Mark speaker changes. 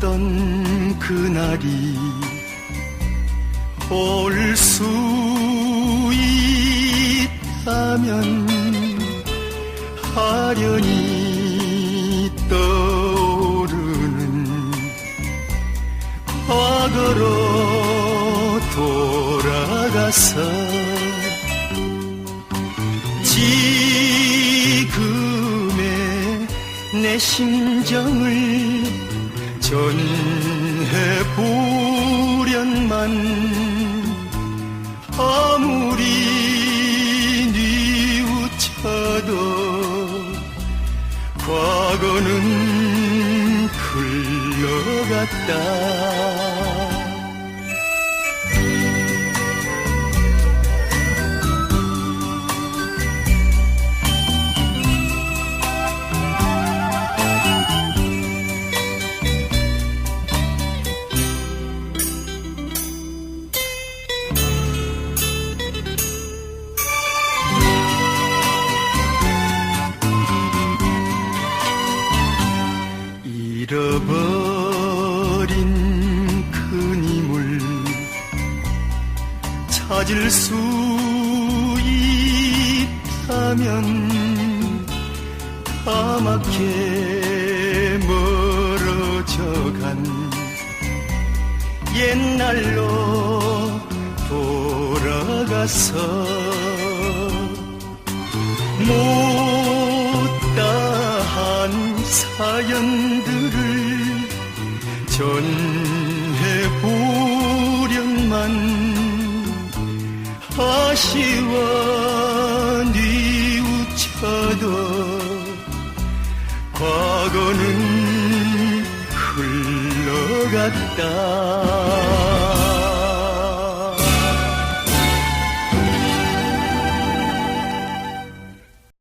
Speaker 1: 즐거웠던 그날이 올 수 있다면 하련이 떠오르는 과거로 돌아가서 내 심정을 전해 보련만 아무리 뉘우쳐도 과거는 흘러갔다 잃어버린 큰 힘을 찾을 수 있다면 까맣게 멀어져간 옛날로 돌아가서 사연들을 전해보련만 아쉬워 뉘우쳐도 과거는 흘러갔다